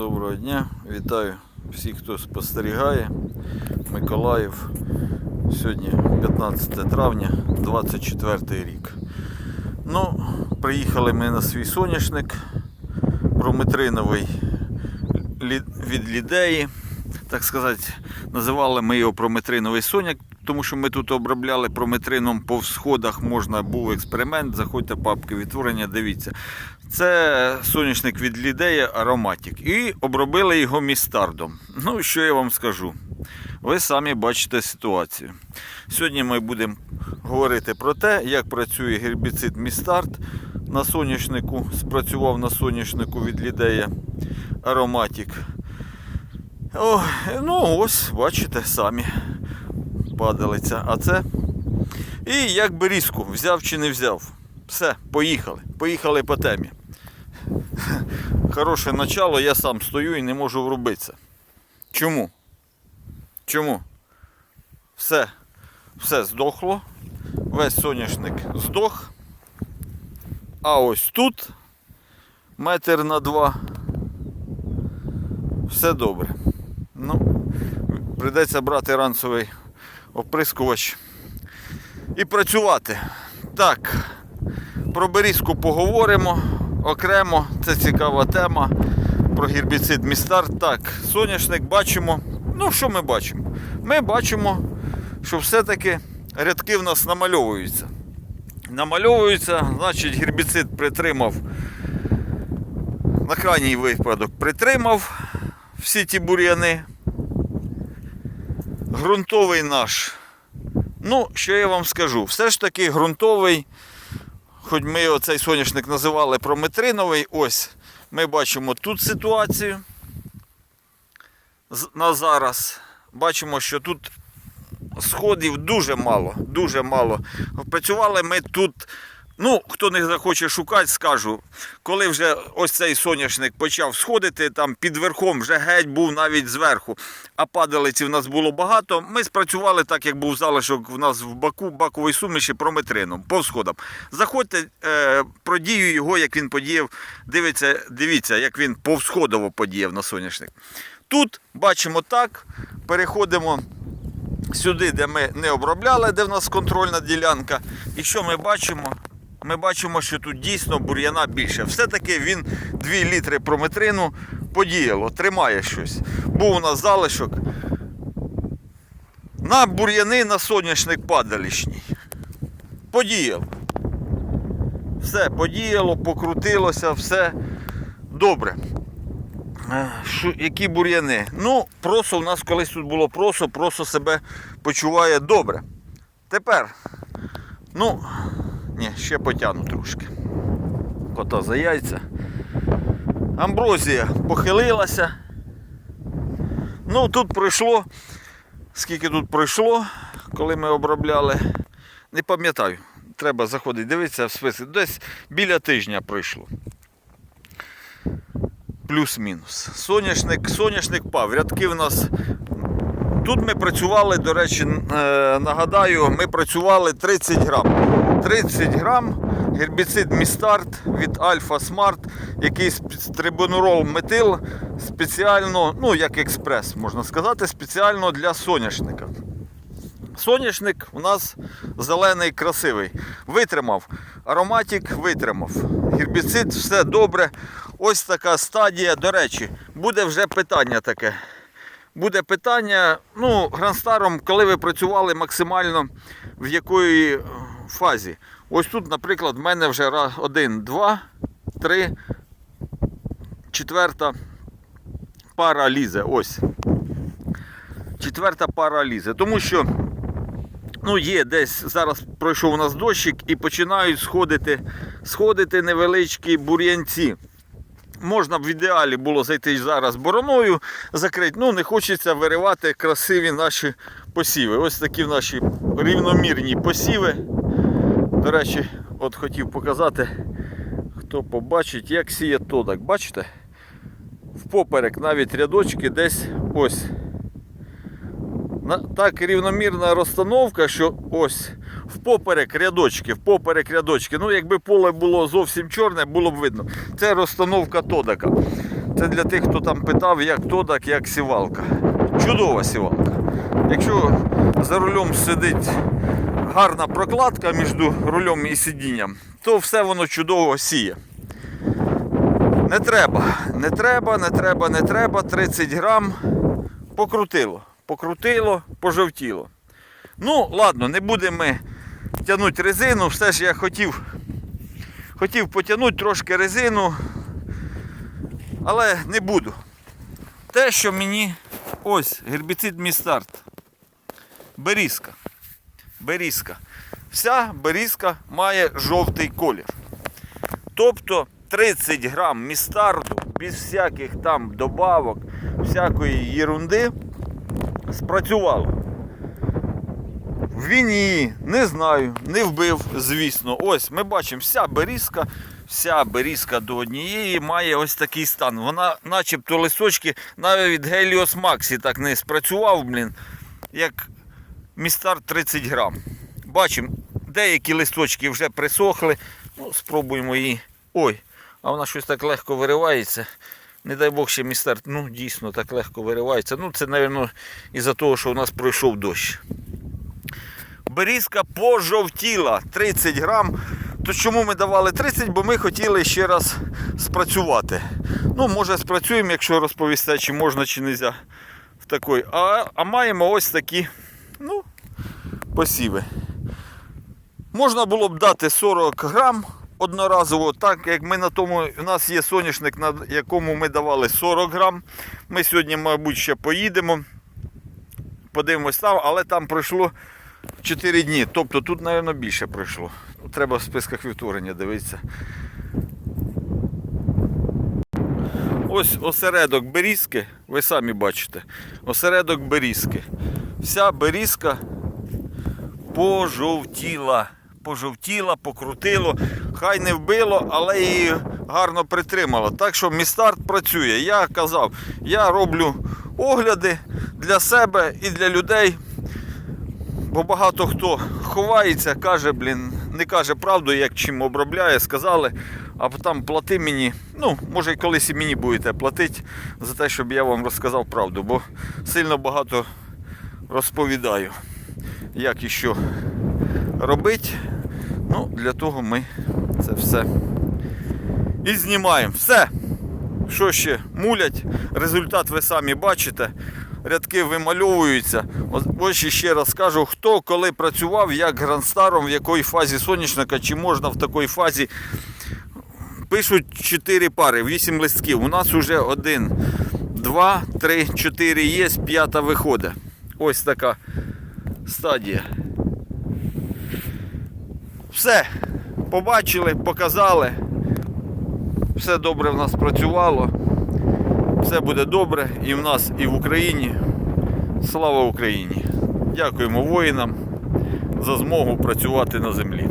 Доброго дня, вітаю всіх, хто спостерігає. Миколаїв. Сьогодні 15 травня, 24 рік. Ну, приїхали ми на свій соняшник прометриновий від лідеї. Так сказати, називали ми його прометриновий соняк, тому що ми тут обробляли прометрином по всходах. Можна був експеримент. Заходьте папки відтворення, дивіться. Це соняшник від лідея ароматик. І обробили його містардом. Ну, що я вам скажу? Ви самі бачите ситуацію. Сьогодні ми будемо говорити про те, як працює гербіцид містард на соняшнику. Спрацював на соняшнику від лідея ароматик. О, ну ось, бачите, самі падалиця. А це. І як би різку, взяв чи не взяв. Все, поїхали. Поїхали по темі. Хороше начало, я сам стою і не можу врубитися. Чому? Чому? Все, все здохло. Весь соняшник здох. А ось тут метр на два. Все добре. Ну, прийдеться брати ранцевий оприскувач і працювати. Так, про берізку поговоримо окремо. Це цікава тема. Про гербіцид містар. Так, соняшник бачимо. Ну, що ми бачимо? Ми бачимо, що все-таки рядки в нас намальовуються. Намальовуються, значить, гербіцид притримав. На крайній випадок притримав всі ті бур'яни. Грунтовий наш. Ну, що я вам скажу? Все ж таки ґрунтовий, хоч ми оцей соняшник називали прометриновий, ось ми бачимо тут ситуацію на зараз. Бачимо, що тут сходів дуже мало, дуже мало. Працювали ми тут. Ну, хто не захоче шукати, скажу, коли вже ось цей соняшник почав сходити, там під верхом вже геть був навіть зверху, а падалиці в нас було багато. Ми спрацювали так, як був залишок в нас в баку бакової суміші прометрином, по всходам. Заходьте е, про дію його, як він подіяв. Дивіться, дивіться, як він повсходово подіяв на соняшник. Тут бачимо так, переходимо сюди, де ми не обробляли, де в нас контрольна ділянка. І що ми бачимо? Ми бачимо, що тут дійсно бур'яна більше. Все-таки він 2 літри прометрину подіяло, тримає щось. Був у нас залишок. На бур'яни на соняшник падалішній. Подіяло. Все подіяло, покрутилося, все добре. Е, Що, які бур'яни? Ну, просо у нас колись тут було просо, просо себе почуває добре. Тепер, ну, ні, ще потягну трошки. Кота за яйця. Амброзія похилилася. Ну, тут пройшло. Скільки тут пройшло, коли ми обробляли, не пам'ятаю. Треба заходити, дивитися в список. Десь біля тижня пройшло плюс-мінус. Соняшник, соняшник пав. Рядки в нас. Тут ми працювали, до речі, е, нагадаю, ми працювали 30 грам. 30 грам гербіцид Містарт від Альфа Смарт, який трибунурол метил спеціально, ну як експрес, можна сказати, спеціально для соняшника. Соняшник у нас зелений, красивий. Витримав. Ароматик витримав. Гербіцид, все добре. Ось така стадія. До речі, буде вже питання таке. Буде питання, ну, гранстаром, коли ви працювали максимально в якої фазі. Ось тут, наприклад, в мене вже раз, один, два, три, четверта пара лізе. Ось. Четверта пара лізе. Тому що ну, є десь зараз пройшов у нас дощик і починають сходити, сходити невеличкі бур'янці. Можна б в ідеалі було зайти зараз бороною, закрити. Ну, не хочеться виривати красиві наші посіви. Ось такі наші рівномірні посіви. До речі, от хотів показати, хто побачить, як сіє тодак. Бачите? Впоперек навіть рядочки десь ось. Так рівномірна розстановка, що ось впоперек рядочки, впоперек рядочки. Ну, якби поле було зовсім чорне, було б видно. Це розстановка тодака. Це для тих, хто там питав, як то, так як сівалка. Чудова сівалка. Якщо за рулем сидить гарна прокладка між рулем і сидінням, то все воно чудово сіє. Не треба, не треба, не треба, не треба. 30 грам покрутило. Покрутило, пожовтіло. Ну, ладно, не будемо тягнути резину. Все ж я хотів, хотів потягнути трошки резину, але не буду. Те, що мені ось гербіцид Містарт. Берізка. Берізка. Вся берізка має жовтий колір. Тобто 30 грам містарду без всяких там добавок, всякої єрунди спрацювало. Він її не знаю, не вбив, звісно. Ось ми бачимо, вся берізка, вся берізка до однієї має ось такий стан. Вона начебто листочки навіть від Геліос Максі так не спрацював, блін, як містар 30 грам. Бачимо, деякі листочки вже присохли. Ну, спробуємо її. Ой, а вона щось так легко виривається. Не дай Бог ще містер, ну дійсно так легко виривається. Ну це, мабуть, із-за того, що у нас пройшов дощ. Берізка пожовтіла 30 грам. То чому ми давали 30? Бо ми хотіли ще раз спрацювати. Ну, може спрацюємо, якщо розповісти, чи можна, чи не можна. В такої. А, а маємо ось такі посіви. Можна було б дати 40 грам одноразово, так як ми на тому, у нас є соняшник, на якому ми давали 40 грам. Ми сьогодні, мабуть, ще поїдемо. Подивимось там, але там пройшло 4 дні. Тобто тут, мабуть, більше пройшло. Треба в списках вівторення дивитися. Ось осередок берізки, ви самі бачите. Осередок берізки. Вся берізка пожовтіла. Пожовтіла, покрутило, хай не вбило, але її гарно притримало. Так що містарт працює. Я казав, я роблю огляди для себе і для людей. Бо багато хто ховається, каже, блін, не каже правду, як чим обробляє, сказали, а потім плати мені. Ну, може, колись і мені будете платити за те, щоб я вам розказав правду, бо сильно багато розповідаю, як і що робити. Ну, для того ми це все і знімаємо. Все. Що ще мулять? Результат ви самі бачите. Рядки вимальовуються. Ось- ще раз кажу, хто коли працював, як грандстаром, в якій фазі соняшника, чи можна в такій фазі. Пишуть 4 пари, 8 листків. У нас вже один, два, три, чотири є, п'ята виходить. Ось така стадія. Все, побачили, показали. Все добре в нас працювало. Все буде добре і в нас, і в Україні. Слава Україні! Дякуємо воїнам за змогу працювати на землі.